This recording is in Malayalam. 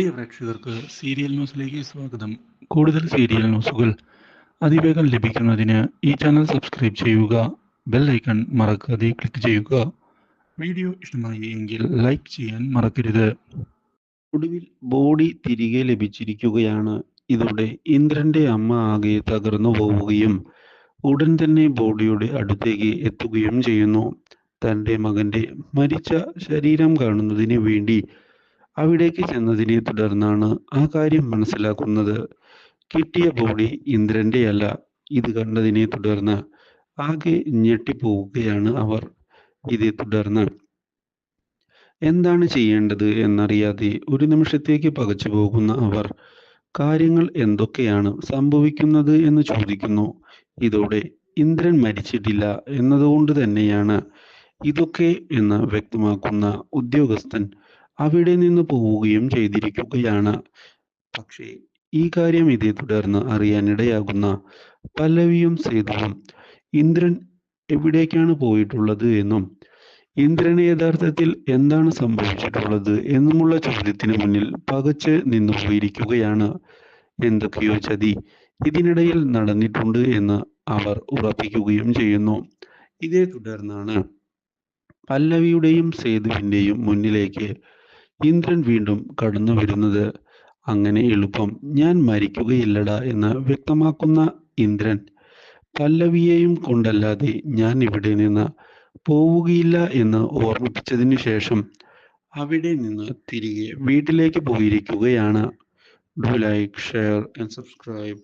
പ്രിയ പ്രേക്ഷകർക്ക് സീരിയൽ ന്യൂസിലേക്ക് സ്വാഗതം. കൂടുതൽ സീരിയൽ ന്യൂസുകൾ അതിവേഗം ലഭിക്കുന്നതിന് ഈ ചാനൽ സബ്സ്ക്രൈബ് ചെയ്യുക ബെൽ ഐക്കൺ മറക്കാതെ ക്ലിക്ക് ചെയ്യുക. വീഡിയോ ഇഷ്ടമായി എങ്കിൽ ലൈക്ക് ചെയ്യാൻ മറക്കരുത്. ഒടുവിൽ ബോഡി തിരികെ ലഭിച്ചിരിക്കുകയാണ്. ഇതോടെ ഇന്ദ്രന്റെ അമ്മ ആകെ തകർന്നു പോവുകയും ഉടൻ തന്നെ ബോഡിയുടെ അടുത്തേക്ക് എത്തുകയും ചെയ്യുന്നു. തന്റെ മകന്റെ മരിച്ച ശരീരം കാണുന്നതിന് വേണ്ടി അവിടേക്ക് ചെന്നതിനെ തുടർന്നാണ് ആ കാര്യം മനസ്സിലാക്കുന്നത്. കിട്ടിയ ബോഡി ഇന്ദ്രന്റെ അല്ല ഇത് കണ്ടതിനെ തുടർന്ന് ആകെ ഞെട്ടിപ്പോവുകയാണ് അവർ. ഇതേ തുടർന്ന് എന്താണ് ചെയ്യേണ്ടത് എന്നറിയാതെ ഒരു നിമിഷത്തേക്ക് പകച്ചു പോകുന്ന അവർ കാര്യങ്ങൾ എന്തൊക്കെയാണ് സംഭവിക്കുന്നത് എന്ന് ചോദിക്കുന്നു. ഇതോടെ ഇന്ദ്രൻ മരിച്ചിട്ടില്ല എന്നതുകൊണ്ട് തന്നെയാണ് ഇതൊക്കെ എന്ന് വ്യക്തമാക്കുന്ന ഉദ്യോഗസ്ഥൻ അവിടെ നിന്ന് പോവുകയും ചെയ്തിരിക്കുകയാണ്. പക്ഷേ ഈ കാര്യം ഇതേ തുടർന്ന് അറിയാനിടയാകുന്ന പല്ലവിയും സേതുവും ഇന്ദ്രൻ എവിടേക്കാണ് പോയിട്ടുള്ളത് എന്നും ഇന്ദ്രന് യഥാർത്ഥത്തിൽ എന്താണ് സംഭവിച്ചിട്ടുള്ളത് എന്നുമുള്ള ചോദ്യത്തിന് മുന്നിൽ പകച്ച് നിന്നു പോയിരിക്കുകയാണ്. എന്തൊക്കെയോ ചതി ഇതിനിടയിൽ നടന്നിട്ടുണ്ട് എന്ന് അവർ ഉറപ്പിക്കുകയും ചെയ്യുന്നു. ഇതേ തുടർന്നാണ് പല്ലവിയുടെയും സേതുവിന്റെയും മുന്നിലേക്ക് ഇന്ദ്രൻ വീണ്ടും കടന്നു വരുന്നത് അങ്ങനെ എളുപ്പം. ഞാൻ മരിക്കുകയില്ലടാ എന്ന് വ്യക്തമാക്കുന്ന ഇന്ദ്രൻ പല്ലവിയെയും കൊണ്ടല്ലാതെ ഞാൻ ഇവിടെ നിന്ന് പോവുകയില്ല എന്ന് ഓർമ്മിപ്പിച്ചതിന് ശേഷം അവിടെ നിന്ന് തിരികെ വീട്ടിലേക്ക് പോയിരിക്കുകയാണ്. Do like share and subscribe